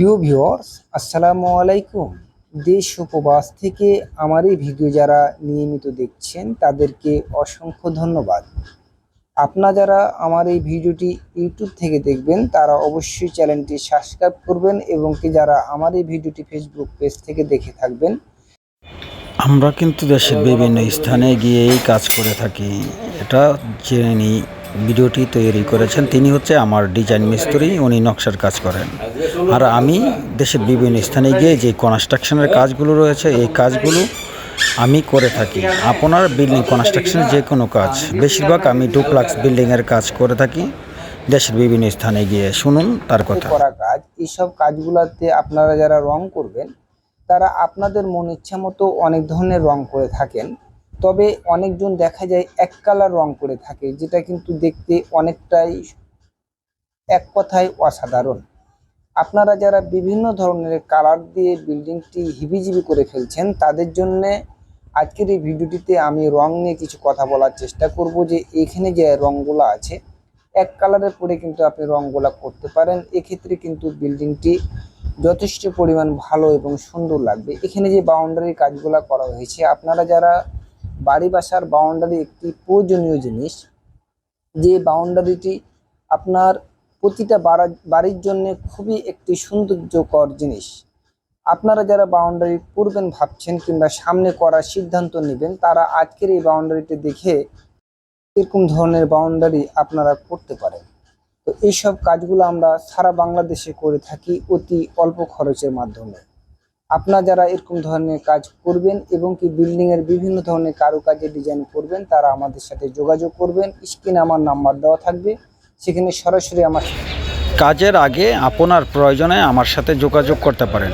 প্রিয় ভিউয়ার্স, আসসালামু আলাইকুম। দেশ উপবাস থেকে আমার এই ভিডিও যারা নিয়মিত দেখছেন, তাদেরকে অসংখ্য ধন্যবাদ। আপনারা যারা আমার এই ভিডিওটি ইউটিউব থেকে দেখবেন, তারা অবশ্যই চ্যানেলটি সাবস্ক্রাইব করবেন এবং কি যারা আমার এই ভিডিওটি ফেসবুক পেজ থেকে দেখে থাকবেন, আমরা কিন্তু দেশের বিভিন্ন স্থানে গিয়েই কাজ করে থাকি। এটা জেনে নিই ভিডিওটি তৈরি করেছেন তিনি হচ্ছে আমার ডিজাইন মিস্ত্রি, উনি নকশার কাজ করেন। আর আমি দেশের বিভিন্ন স্থানে গিয়ে যে কনস্ট্রাকশনের কাজগুলো রয়েছে, এই কাজগুলো আমি করে থাকি। আপনার বিল্ডিং কনস্ট্রাকশনের যে কোনো কাজ, বেশিরভাগ আমি ডুপ্লাক্স বিল্ডিংয়ের কাজ করে থাকি, দেশের বিভিন্ন স্থানে গিয়ে। শুনুন তার কথা। করা কাজ এইসব কাজগুলোতে আপনারা যারা রং করবেন, তারা আপনাদের মন ইচ্ছা মতো অনেক ধরনের রং করে থাকেন। তবে অনেকজন দেখা যায় এক কালার রং করে থাকে, যেটা কিন্তু দেখতে অনেকটাই এক কথায় অসাধারণ। আপনারা যারা বিভিন্ন ধরনের কালার দিয়ে বিল্ডিংটি হিবিজিবি করে ফেলছেন, তাদের জন্য আজকের এই ভিডিওটিতে আমি রং নিয়ে কিছু কথা বলার চেষ্টা করব যে এখানে যে রংগুলো আছে, এক কালারের পরে কিন্তু আপনি রংগুলা করতে পারেন। এক্ষেত্রে কিন্তু বিল্ডিংটি যথেষ্ট পরিমাণ ভালো এবং সুন্দর লাগবে। এখানে যে বাউন্ডারি কাজগুলা করা হয়েছে, আপনারা যারা বাড়ি বাসার বাউন্ডারি একটি প্রয়োজনীয় জিনিস। যে বাউন্ডারিটি আপনার প্রতিটা বাড়া- বাড়ির জন্য খুবই একটি সৌন্দর্যকর জিনিস। আপনারা যারা বাউন্ডারি করবেন ভাবছেন কিংবা সামনে করার সিদ্ধান্ত নেবেন, তারা আজকের এই বাউন্ডারিটি দেখে এরকম ধরনের বাউন্ডারি আপনারা করতে পারেন। তো এইসব কাজগুলো আমরা সারা বাংলাদেশে করে থাকি অতি অল্প খরচের মাধ্যমে। আপনারা যারা এরকম ধরনের কাজ করবেন এবং কি বিল্ডিং এর বিভিন্ন ধরনের কারুকাজের ডিজাইন করবেন তারা আমাদের সাথে যোগাযোগ করবেন। স্ক্রিনে আমার নাম্বার দেওয়া থাকবে। সেখানে সরাসরি আমার কাজের আগে আপনার প্রয়োজনে আমার সাথে যোগাযোগ করতে পারেন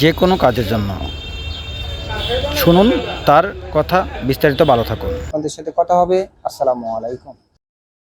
যে কোনো কাজের জন্য। শুনুন তার কথা বিস্তারিত ভালো থাকুন। আপনাদের সাথে কথা হবে। আসসালামু আলাইকুম।